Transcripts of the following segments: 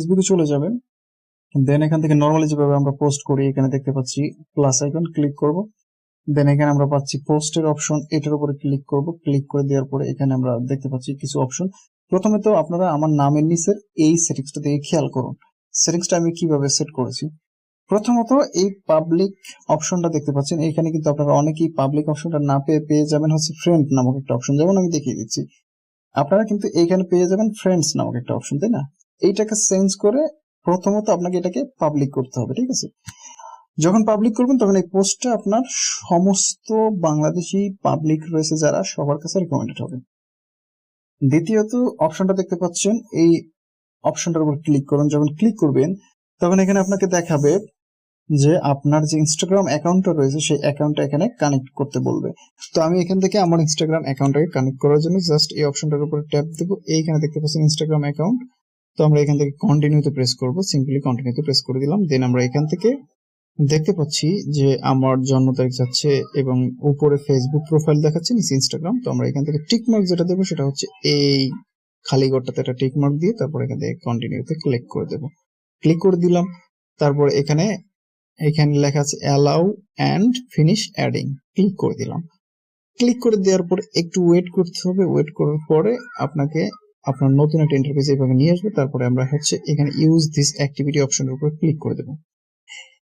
ফেসবুকে চলে যাবেন। দেন এখান থেকে নর্মালি যেভাবে আমরা পোস্ট করি, এখানে দেখতে পাচ্ছি প্লাস আইকন ক্লিক করব। দেন এখানে আমরা পাচ্ছি পোস্টের অপশন এটার উপরে ক্লিক করব। ক্লিক করে দেওয়ার পরে এখানে আমরা দেখতে পাচ্ছি কিছু অপশন প্রথমে তো আপনারা আমার নামের নিচের এই সেটিংসটা দিকে খেয়াল করুন। সেটিংসটা আমি কীভাবে সেট করেছি? প্রথমত এই পাবলিক অপশনটা দেখতে পাচ্ছেন। এখানে কিন্তু আপনারা অনেকেই পাবলিক অপশনটা না পেয়ে পেয়ে যাবেন হচ্ছে ফ্রেন্ড নামক একটা অপশন যেমন আমি দেখিয়ে দিচ্ছি। আপনারা কিন্তু এখানে পেয়ে যাবেন ফ্রেন্ডস নামক একটা অপশন তাই না? এইটাকে চেঞ্জ করে প্রথমত আপনাকে এটাকে পাবলিক করতে হবে, ঠিক আছে? যখন পাবলিক করবেন তখন এই পোস্টটা আপনার সমস্ত বাংলাদেশি পাবলিক রয়েছে যারা সবার কাছে রেকমেন্ডেড হবে। দ্বিতীয়ত অপশনটা দেখতে পাচ্ছেন, এই অপশনটার উপর ক্লিক করুন। যখন ক্লিক করবেন, তখন এখানে আপনাকে দেখাবে যে আপনার যে ইনস্টাগ্রাম অ্যাকাউন্টটা রয়েছে, সেই অ্যাকাউন্টটা এখানে কানেক্ট করতে বলবে। তো আমি এখান থেকে আমার ইনস্টাগ্রাম অ্যাকাউন্টটাকে কানেক্ট করার জন্য জাস্ট এই অপশনটার উপরে ট্যাপ দেবো। এইখানে দেখতে পাচ্ছেন ইনস্টাগ্রাম অ্যাকাউন্ট তো আমরা এখান থেকে কন্টিনিউতে প্রেস করব সিম্পলি কন্টিনিউতে প্রেস করে দিলাম। দেন আমরা এখান থেকে দেখতে পাচ্ছি যে আমার জন্ম তারিখ যাচ্ছে এবং উপরে ফেসবুক প্রোফাইল দেখাচ্ছে, নিচে ইনস্টাগ্রাম তো আমরা এখান থেকে টিকমার্ক যেটা দেবো সেটা হচ্ছে এই খালি ঘরটাতে একটা টিক মার্ক দিয়ে তারপর এখান থেকে কন্টিনিউতে ক্লিক করে দেবো। ক্লিক করে দিলাম, তারপর এখানে এখানে লেখা আছে allow and finish adding click করে দিলাম। ক্লিক করে দেওয়ার পর একটু ওয়েট করতে হবে। ওয়েট করার পরে আপনাকে আপনার নতুন একটা ইন্টারফেস এইভাবে নিয়ে আসবে, তারপরে আমরা হচ্ছে এখানে ইউজ দিস অ্যাক্টিভিটি অপশনের উপর ক্লিক করে দেবো।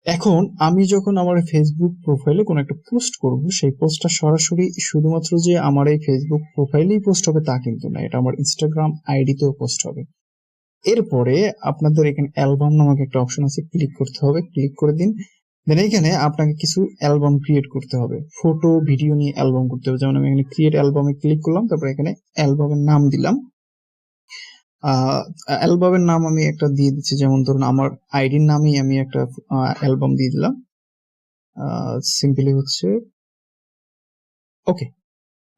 এখন আমি যখন আমার ফেসবুক প্রোফাইলে কোনো একটা পোস্ট করব, সেই পোস্টটা সরাসরি শুধুমাত্র যে আমার এই ফেসবুক প্রোফাইলেই পোস্ট হবে তা কিন্তু না, এটা আমার ইনস্টাগ্রাম আইডিতেও পোস্ট হবে। এরপরে আপনাদের এখানে অ্যালবাম নামক একটা অপশন আছে ক্লিক করতে হবে ক্লিক করে দিন। দেন এখানে আপনাকে কিছু অ্যালবাম ক্রিয়েট করতে হবে। ফটো ভিডিও নিয়ে অ্যালবাম করতে হবে। যেমন আমি এখানে ক্রিয়েট অ্যালবামে ক্লিক করলাম, তারপরে এখানে অ্যালবামের নাম দিলাম। অ্যালবামের নাম আমি একটা দিয়ে দিচ্ছি, যেমন ধরুন আমার আইডির নামেই আমি একটা অ্যালবাম দিয়ে দিলাম। সিম্পলি হচ্ছে ওকে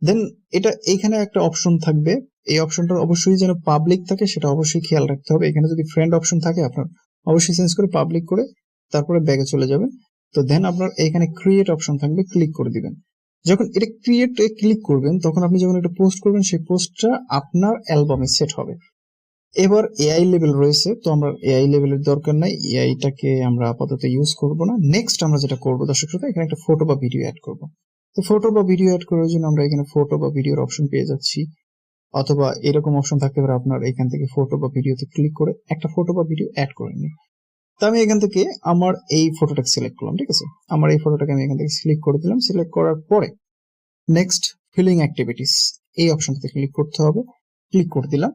দেন এটা এখানে একটা অপশন থাকবে। এই অপশনটা অবশ্যই যেন পাবলিক থাকে, সেটা অবশ্যই খেয়াল রাখতে হবে। এখানে যদি ফ্রেন্ড অপশন থাকে, আপনার অবশ্যই চেঞ্জ করে পাবলিক করে তারপরে ব্যাগে চলে যাবেন। তো দেন আপনার এখানে ক্রিয়েট অপশন থাকবে ক্লিক করে দিবেন। যখন এটা ক্রিয়েট ক্লিক করবেন, তখন আপনি যখন এটা পোস্ট করবেন, সেই পোস্টটা আপনার অ্যালবামে সেট হবে। এবার এআই লেভেল রয়েছে, তো আমরা এআই লেভেলের দরকার নাই। এআইটাকে আমরা আপাতত ইউজ করব না। নেক্সট আমরা যেটা করব, দর্শক শ্রোতা, এখানে একটা ফটো বা ভিডিও অ্যাড করব। তো ফটো বা ভিডিও অ্যাড করার জন্য আমরা এখানে ফটো বা ভিডিওর অপশন পেয়ে যাচ্ছি। অথবা এরকম অপশন থাকতে পারে আপনার এখান থেকে ফটো বা ভিডিওতে ক্লিক করে একটা ফটো বা ভিডিও অ্যাড করে নিন। তো আমি এখান থেকে আমার এই ফটোটাকে সিলেক্ট করলাম, ঠিক আছে? আমার এই ফটোটাকে আমি এখান থেকে সিলেক্ট করে দিলাম। সিলেক্ট করার পরে নেক্সট ফিলিং অ্যাক্টিভিটিস এই অপশনটাতে ক্লিক করতে হবে। ক্লিক করে দিলাম।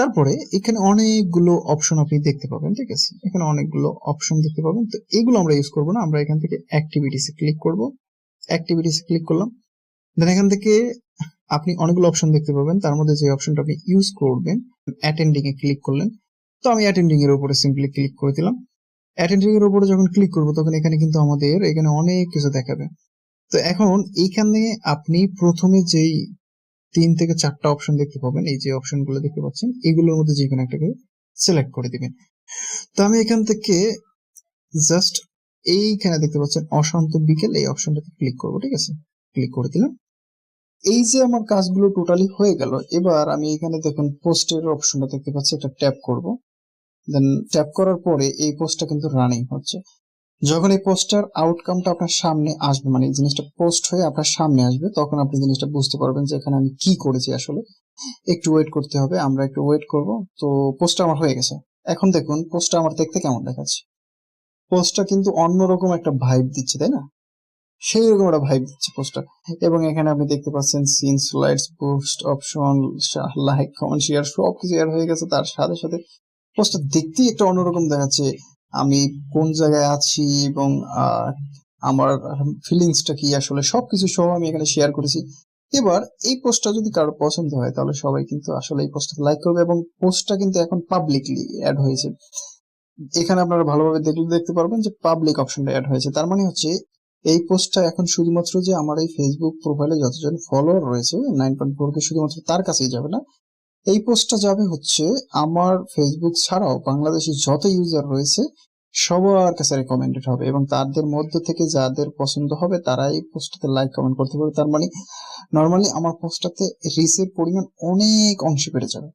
তারপরে এখানে অনেকগুলো অপশন আপনি দেখতে পাবেন, ঠিক আছে? এখানে অনেকগুলো অপশন দেখতে পাবেন। তো এগুলো আমরা ইউজ করব না, আমরা এখান থেকে অ্যাক্টিভিটিসে ক্লিক করব। অ্যাক্টিভিটিসে ক্লিক করলাম। দেন এখান থেকে আপনি অনেকগুলো অপশন দেখতে পাবেন। তার মধ্যে যে অপশনটা আপনি ইউজ করবেন অ্যাটেন্ডিং এ ক্লিক করলেন। তো আমি অ্যাটেন্ডিং এর উপরে সিম্পলি ক্লিক করে দিলাম। অ্যাটেন্ডিং এর উপরে যখন ক্লিক করব, তখন এখানে কিন্তু আমাদের এখানে অনেক কিছু দেখাবে। তো এখন এইখানে আপনি প্রথমে যেই তিন থেকে চারটা অপশন দেখতে পাবেন। এই যে অপশনগুলো দেখতে পাচ্ছেন, এগুলোর মধ্যে যে কোনো একটাকে সিলেক্ট করে দিবেন। তো আমি এখান থেকে জাস্ট এইখানে দেখতে পাচ্ছেন, অশান্ত বিকেল, এই অপশনটাতে ক্লিক করব, ঠিক আছে? ক্লিক করে দিলাম। এই যে আমার কাজগুলো টোটালি হয়ে গেল, এবার আমি এখানে দেখুন পোস্টের অপশনটা দেখতে পাচ্ছি, এটা ট্যাপ করব। দেন ট্যাপ করার পরে এই পোস্টটা কিন্তু রানিং হচ্ছে। যখন এই পোস্টার আউটকামটা আপনার সামনে আসবে মানে এই জিনিসটা পোস্ট হয়ে আপনার সামনে আসবে, তখন আপনি জিনিসটা বুঝতে পারবেন যে এখানে আমি কি করেছি আসলে। একটু ওয়েট করতে হবে, আমরা একটু ওয়েট করব। তো পোস্টটা আমার হয়ে গেছে। এখন দেখুন পোস্টটা আমার দেখতে কেমন দেখাচ্ছে? পোস্টটা কিন্তু অন্যরকম একটা ভাইব দিচ্ছে, তাই না? সেই রকম একটা ভাইব দিচ্ছে পোস্টটা এবং এখানে আপনি দেখতে পাচ্ছেন scene slides post option like comment share সব কিছু এড হয়ে গেছে। তার সাথে সাথে পোস্টটা দেখতেই একটা অন্যরকম দেখাচ্ছে। আমি কোন জায়গায় আছি এবং আমার ফিলিংসটা কি আসলে সবকিছু সহ আমি এখানে শেয়ার করেছি। এবার এই পোস্টটা যদি কারও পছন্দ হয়, তাহলে সবাই কিন্তু আসলে এই পোস্টটা লাইক করবে এবং পোস্টটা কিন্তু এখন পাবলিকলি অ্যাড হয়েছে। এখানে আপনারা ভালোভাবে দেখলে দেখতে পারবেন যে পাবলিক অপশনটা অ্যাড হয়েছে। তার মানে হচ্ছে এই পোস্টটা এখন শুধুমাত্র যে আমার এই ফেসবুক প্রোফাইলে যতজন ফলোয়ার রয়েছে নাইন পয়েন্ট ফোর কে শুধুমাত্র তার কাছেই যাবে না এই পোস্টটা যাবে হচ্ছে আমার ফেসবুক ছাড়াও বাংলাদেশের যত ইউজার রয়েছে, সবার কাছে রেকমেন্ডেড হবে এবং তাদের মধ্য থেকে যাদের পছন্দ হবে তারা এই পোস্টটাতে লাইক কমেন্ট করতে পারবে। তার মানে নর্মালি আমার পোস্টটাতে রিসের পরিমাণ অনেক অংশে বেড়ে যাবে।